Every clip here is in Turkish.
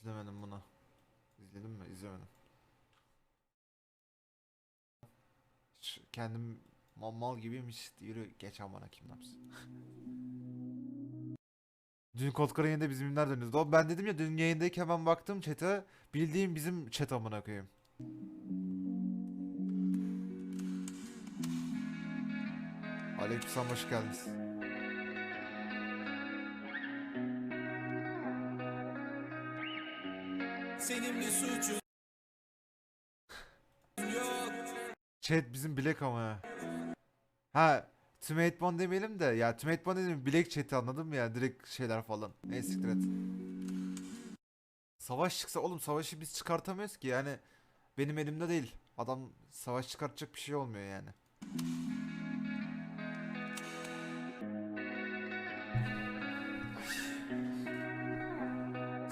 İzlemedim bunu. İzledim mi? İzlemedim. Hiç kendim mal, mal gibiyim hiç yürü geç amına kim yapsın. Dün Kodkar'ın yayında bizim ünlüler dönüyordu. Ben dedim ya dün yayındayken ben baktım chat'e bildiğim bizim chat amına koyayım. Aleykümselam hoş geldiniz. Senin bir suçun yok Chat bizim bilek ama. Ha Teammate Bond demeyelim de ya Teammate Bond dedim bilek chat'i anladın mı ya direkt şeyler falan. Neyse siktir et. Savaş çıksa oğlum savaşı biz çıkartamıyoruz ki yani benim elimde değil. Adam savaş çıkartacak bir şey olmuyor yani.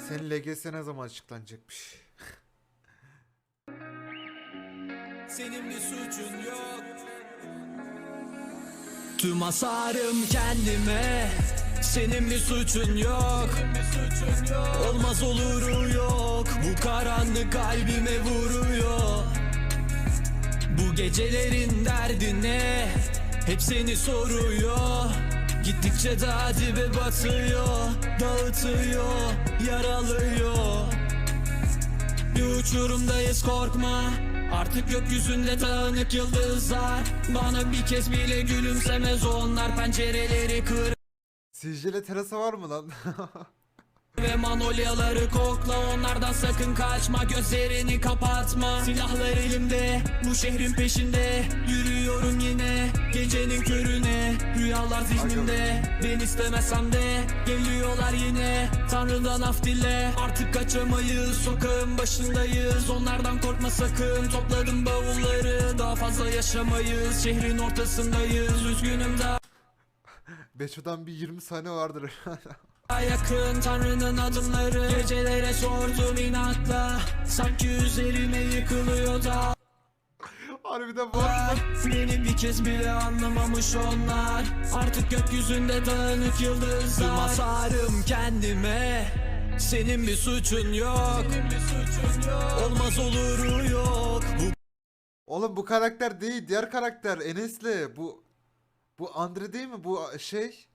Senin LGS ne zaman açıklanacakmış? Senin bir suçun yok. Tüm hasarım kendime. Senin bir suçun yok. Olmaz oluru yok. Bu karanlık kalbime vuruyor. Bu gecelerin derdi ne Hep seni soruyor Gittikçe daha dibe batıyor Dağıtıyor Yaralıyor. Bir uçurumdayız korkma. Artık gökyüzünde dağınık yıldızlar. Bana bir kez bile gülümsemez onlar. Pencereleri kır Sizce terasa var mı lan? ve manolyaları kokla Onlardan sakın kaçma gözlerini kapatma. Silahlar elimde bu şehrin peşinde. Yürüyorum yine gecenin körüne. Rüyalar zihnimde ben istemesem de Geliyorlar yine. Tanrı'dan af dile Artık kaçamayız sokağın başındayız. Onlardan korkma sakın topladım bavulları. Daha fazla yaşamayız şehrin ortasındayız. Üzgünüm daha Beço'dan bir 20 saniye vardır. yakın Tanrı'nın adımları Gecelere sordum inatla. Sanki üzerime yıkılıyor da. Harbiden var mı? Beni bir kez bile anlamamış onlar. Artık gökyüzünde dağınık yıldızlar. Tüm hasarım kendime. Senin bir suçun yok. Olmaz oluru yok? Bu Oğlum bu karakter değil, diğer karakter Enes'le. Bu bu Andre değil mi? Bu şey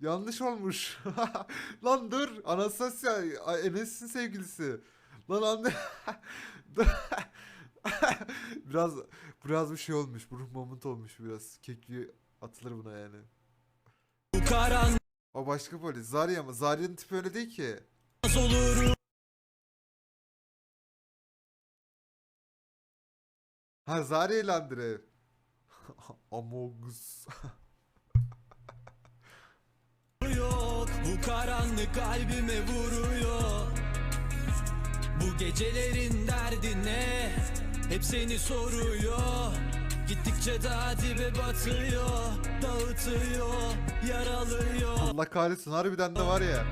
yanlış olmuş. Lan dur, Anastasia Enes'in sevgilisi. Lan Dur. biraz biraz bir şey olmuş. Bu ruh moment olmuş biraz. Kekli atılır buna yani. bu karanlık O başka polis. Zarya mı? Zarya'nın tipi öyle değil ki. Ha Zarya ile Andre. Amogus. Bu karanlık kalbime vuruyor. Bu gecelerin derdi ne? Hep seni soruyor. Gittikçe daha dibe batıyor Dağıtıyor Yaralıyor. Allah kahretsin harbiden de var ya.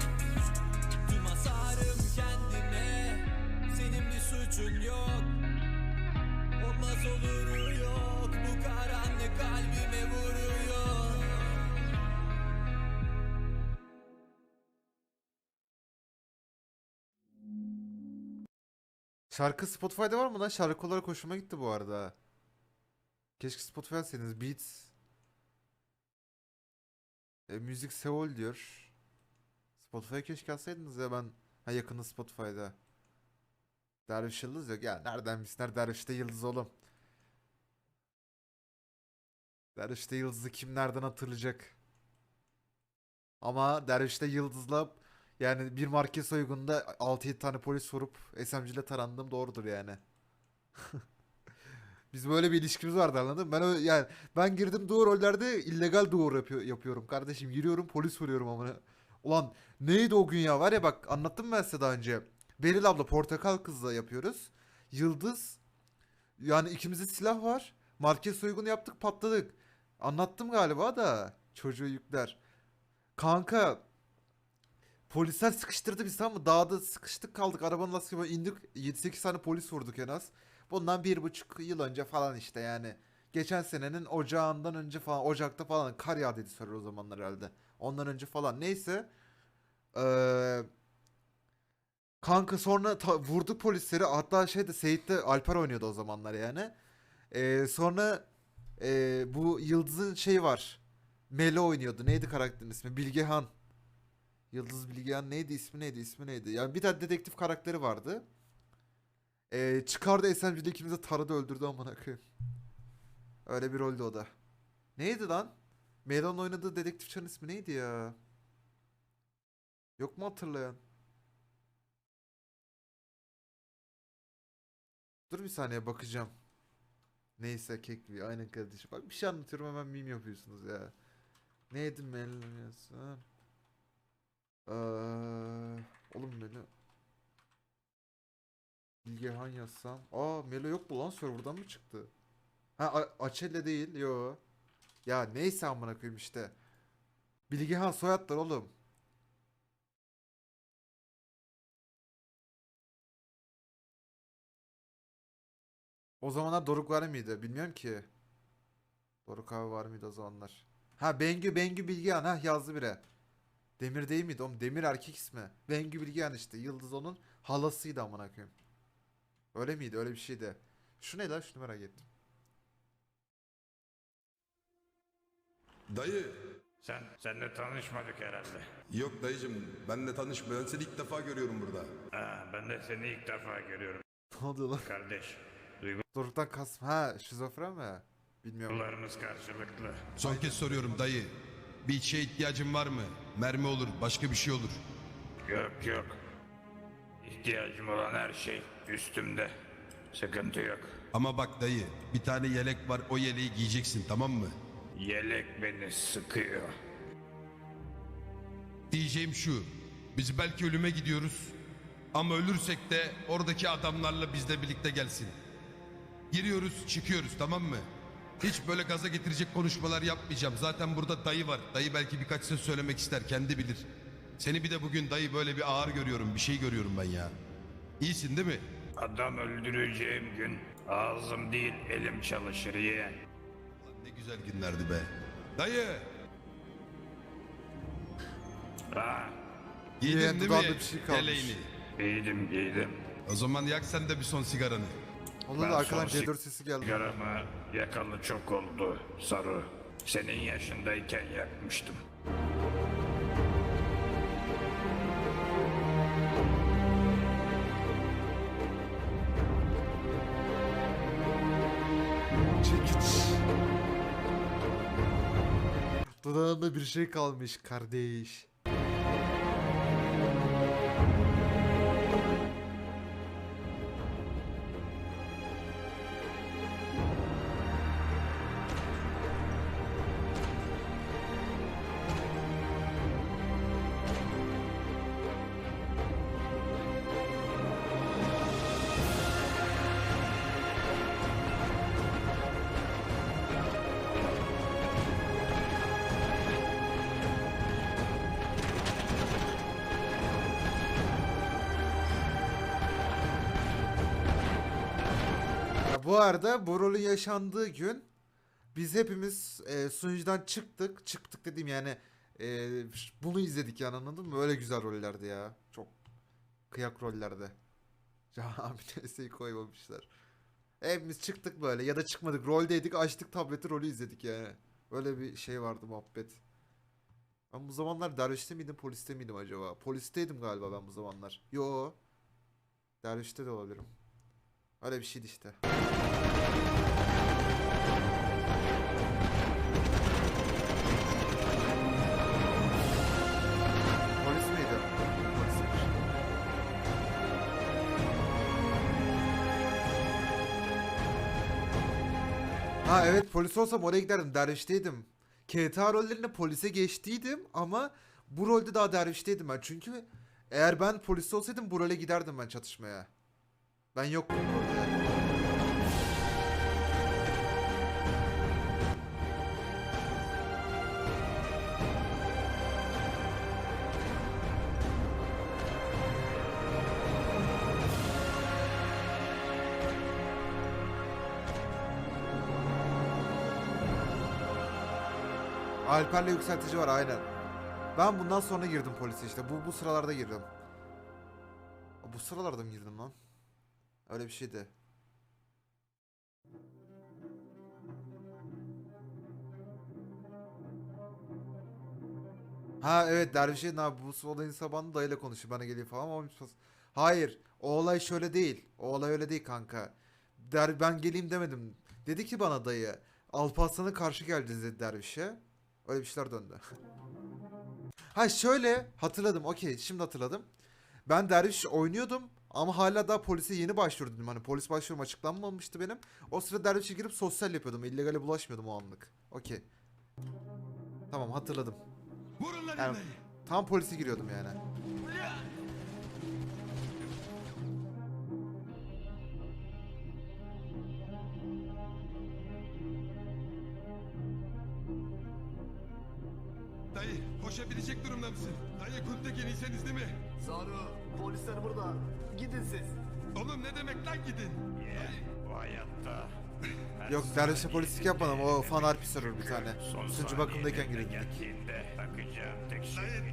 Şarkı Spotify'da var mı lan? Şarkı olarak hoşuma gitti bu arada. Keşke Spotify alsaydınız. Beats. E, Müzik Seul diyor. Spotify'a keşke alsaydınız ya ben. Ha yakında Spotify'da. Derviş Yıldız yok. Ya nereden bilsinler Derviş'te Yıldız oğlum. Derviş'te Yıldız'ı kim nereden hatırlayacak? Ama Derviş'te Yıldız'la yani bir market soygunda 6-7 tane polis vurup SMG ile tarandım doğrudur yani. Biz böyle bir ilişkimiz vardı anladın mı? Ben ö- yani ben girdim duo rollerde illegal duo yapıyor, yapıyorum kardeşim. Giriyorum polis vuruyorum amına. Ulan neydi o gün ya var ya bak anlattım ben size daha önce. Beril abla portakal kızla yapıyoruz. Yıldız yani ikimizde silah var. Market soygunu yaptık patladık. Anlattım galiba da çocuğu yükler. Kanka Polisler sıkıştırdı biz tamam mı? Dağda sıkıştık kaldık. Arabanın lastiği böyle indik. 7-8 tane polis vurduk en az. Bundan bir buçuk yıl önce falan işte yani. Geçen senenin ocağından önce falan. Ocakta falan. Kar yağdıydı sonra o zamanlar herhalde. Ondan önce falan. Neyse. Ee, Kanka sonra ta- vurduk polisleri. Hatta şeyde Seyit de Alper oynuyordu o zamanlar yani. Ee, sonra ee, bu Yıldız'ın şey var. Melo oynuyordu. Neydi karakterin ismi? Bilgehan. Yıldız Bilgehan neydi ismi neydi ismi neydi? Yani bir tane dedektif karakteri vardı. Ee, çıkardı SMG'de ikimizi taradı öldürdü amına koyayım. Öyle bir roldü o da. Neydi lan? Melo'nun oynadığı dedektif çarın ismi neydi ya? Yok mu hatırlayan? Dur bir saniye bakacağım. Neyse kekli aynen kardeşim. Bak bir şey anlatıyorum hemen meme yapıyorsunuz ya. Neydi Melo yazsam? Ee, oğlum Melo. Bilgehan yazsam. Aa Melo yok mu lan serverdan mı çıktı? Ha Açelle değil yo. Ya neyse amına koyayım işte. Bilgehan soyadlar oğlum. O zamanlar Doruk var mıydı? Bilmiyorum ki. Doruk abi var mıydı o zamanlar? Ha Bengü Bengü Bilgehan ha yazdı biri. Demir değil miydi oğlum? Demir erkek ismi. Bengü Bilgehan işte. Yıldız onun halasıydı amına koyayım. Öyle miydi? Öyle bir şeydi. Şu ne lan? Şunu merak ettim. Dayı. Sen, senle tanışmadık herhalde. Yok dayıcım benle tanışma. Ben seni ilk defa görüyorum burada. Ha, ben de seni ilk defa görüyorum Ne oldu lan? kardeş. Doruk'tan kasm. Ha şizofren mi? Bilmiyorum. Duygularımız karşılıklı. Son kez soruyorum dayı. Bir şeye ihtiyacın var mı? Mermi olur, başka bir şey olur. Yok yok. İhtiyacım olan her şey üstümde. Sıkıntı yok. Ama bak dayı, bir tane yelek var, o yeleği giyeceksin tamam mı? Yelek beni sıkıyor. Diyeceğim şu, biz belki ölüme gidiyoruz. Ama ölürsek de oradaki adamlarla bizle birlikte gelsin. Giriyoruz, çıkıyoruz tamam mı? Hiç böyle gaza getirecek konuşmalar yapmayacağım. Zaten burada dayı var. Dayı belki birkaç söz söylemek ister, kendi bilir. Seni bir de bugün dayı böyle bir ağır görüyorum, bir şey görüyorum ben ya. İyisin değil mi? Adam öldüreceğim gün ağzım değil elim çalışır yeğen. Lan ne güzel günlerdi be. Dayı! Ha, Giydin Yeğen değil dudağında mi bir şey kalmış. yeleğini? giydim giydim. O zaman yak sen de bir son sigaranı. Onda da arkadan son C4 sesi geldi. Sigaramı yakalı çok oldu sarı. Senin yaşındayken yakmıştım. Çekiç. Dudağında bir şey kalmış kardeş. Bu arada bu rolün yaşandığı gün biz hepimiz e, sunucudan çıktık. Çıktık dediğim yani e, bunu izledik yani anladın mı? Öyle güzel rollerdi ya. Çok kıyak rollerde. Cami neyseyi koymamışlar. Hepimiz çıktık böyle ya da çıkmadık. Roldeydik açtık tableti rolü izledik yani. Öyle bir şey vardı muhabbet. Ben bu zamanlar dervişte miydim poliste miydim acaba? Polisteydim galiba ben bu zamanlar. Yo. Dervişte de olabilirim. Öyle bir şeydi işte. Polis miydi? Polismiş. Ha evet polis olsam oraya giderdim. Dervişteydim. KTA rollerinde polise geçtiydim ama bu rolde daha dervişteydim ben. Çünkü eğer ben polis olsaydım bu role giderdim ben çatışmaya. Ben yoktum orada. Alper'le yükseltici var aynen. Ben bundan sonra girdim polise işte. Bu bu sıralarda girdim. Bu sıralarda mı girdim lan? Öyle bir şeydi. Ha evet dervişe ne bu olayın sabahında dayıyla konuşuyor bana geliyor falan ama Hayır o olay şöyle değil. O olay öyle değil kanka. Der, ben geleyim demedim. Dedi ki bana dayı Alparslan'a karşı geldiniz dedi dervişe. Öyle bir şeyler döndü. ha şöyle hatırladım okey şimdi hatırladım. Ben derviş oynuyordum ama hala daha polise yeni başvurdum. Hani polis başvurum açıklanmamıştı benim. O sırada dervişe girip sosyal yapıyordum. İllegale bulaşmıyordum o anlık. Okey. Tamam hatırladım. Yani tam polise giriyordum yani. Dayı koşabilecek durumda mısın? Dayı Kuntekin iyiyseniz değil mi? Saru, polisler burada. Gidin siz. Oğlum ne demek lan gidin? Bu hayatta Yok dervişe polislik yapmadım. O fan harpi sarır bir tane. Sunucu bakımdayken girildik. takacağım tek şey Dayı.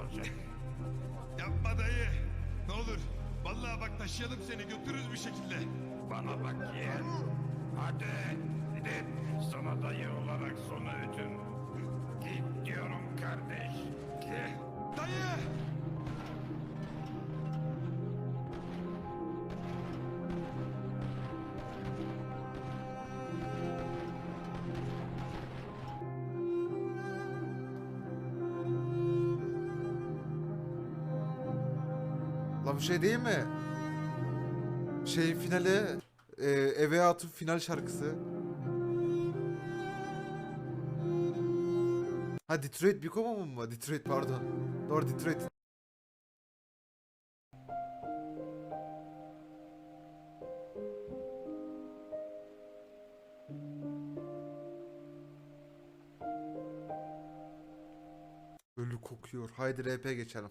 olacak. Yapma dayı. Ne olur. Vallahi bak taşıyalım seni götürürüz bir şekilde. Bana bak yeğen. Hadi gidip sana dayı olarak son öğütüm. Git diyorum kardeş. Git. Dayı! La bu şey değil mi? Şeyin finali e, Eve Atın final şarkısı. Ha Detroit Become mu? Detroit pardon. Doğru Detroit. Ölü kokuyor. Haydi RP geçelim.